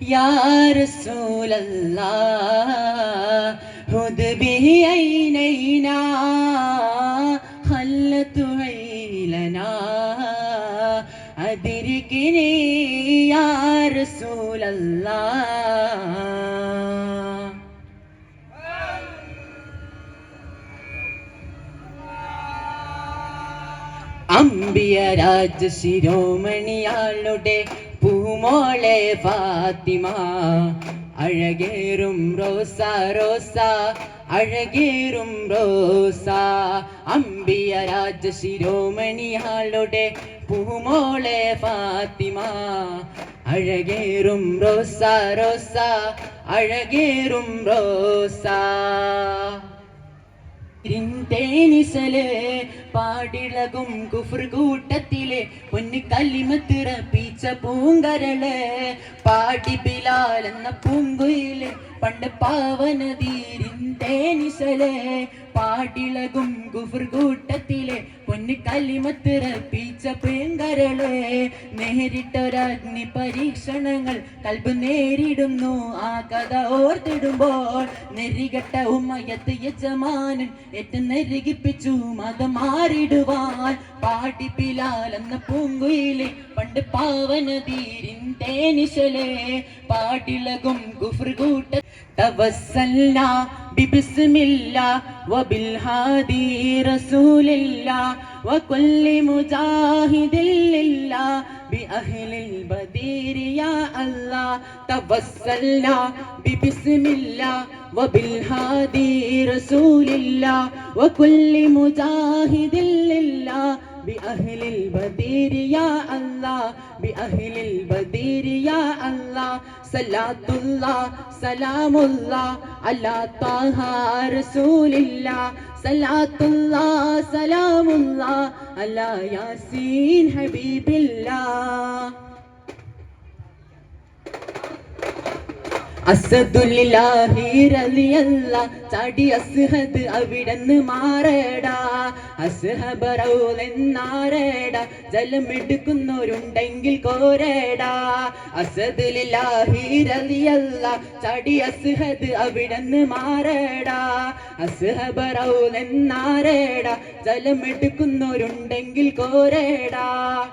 யார் சூழல்லா? ஹுதுபியைனா ஹல்ல துழைலனா அதிருக்கிறே யார் சூழல்லா? അമ്പിയ രാജ പൂമോളെ ഫാത്തിമ അഴകേറും റോസ റോസ അഴകേറും റോസ. അമ്പിയ രാജ ശിരോമണിയാളുടെ പൂമോളെ ഫാത്തിമ അഴകേറും റോസ റോസ അഴകേറും റോസ. പാടിളകും കുഫർ കൂട്ടത്തിലെ പൊന്നു തിറപ്പിച്ച പൂങ്കരൾ. പാടി ബിലാൽ എന്ന പൂങ്കുയിൽ പണ്ട് പാവനതീരിൻ തേനിസലെ പാടിളകും കുഫർ കൂട്ടത്തിലെ പൊന്നു കല്ലിമത്തിറപ്പിച്ച പൂങ്കരള് നേരിട്ടൊരഗ്നി പരീക്ഷണങ്ങൾ കൽബ് നേരിടുന്നു ആ കഥ ഓർത്തിടുമ്പോൾ നെറികെട്ട ഉമ്മയത്ത് യജമാനൻ ഏറ്റ നെരുകിപ്പിച്ചു മതം മാറിടുവാൻ പാടി പിലാൽ എന്ന പൂങ്കുയിലെ പണ്ട് പാവനതീരിൻ തേനിശലെ പാടിളകും കുഫർ കൂട്ട توسلنا ببسم الله وبالهادي رسول الله وكل مجاهد لله بأهل البدير يا الله توسلنا ببسم الله وبالهادي رسول الله وكل مجاهد لله بأهل البدير يا الله بأهل البدير يا الله صلاة الله سلام الله على طه رسول الله صلاة الله سلام الله على ياسين حبيب الله അസദുല്ലാഹി റളിയല്ല ചാടി അസ്ഹദ് അവിടന്ന് മാറേടാ അസ്ഹബറൗലെന്നാരേടാ. ജലമെടുക്കുന്നവരുണ്ടെങ്കിൽ കോരേടാ. അസദുലില്ലാഹി ചടി ചാടി അസ്ഹദ് അവിടന്ന് മാറേടാ. അസ്ഹബറൗലെന്നാരേടാ. ജലമെടുക്കുന്നവരുണ്ടെങ്കിൽ കോരേടാ.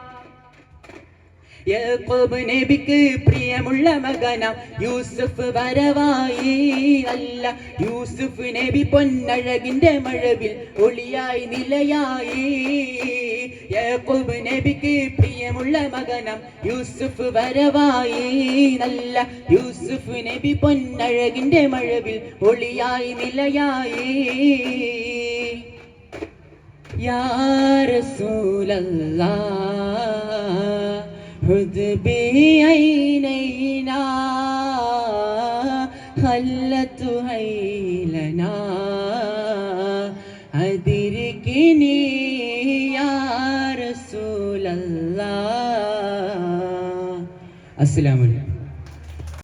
യാക്കോബ് നബിക്ക് പ്രിയമുള്ള മകനാം. യൂസുഫ് വരവായി അല്ല. യൂസുഫ് നബി പൊന്നഴകിന്റെ മഴവിൽ ഒളിയായി നിലയായി. യാക്കോബ് നബിക്ക് പ്രിയമുള്ള മകനാം. യൂസുഫ് വരവായി നല്ല യൂസുഫ് നബി പൊന്നഴകിന്റെ മഴവിൽ ഒളിയായി നിലയായി. യാ റസൂലല്ലാ. خذ بعينينا خلت هيلنا. أدركني يا رسول الله. السلام عليكم.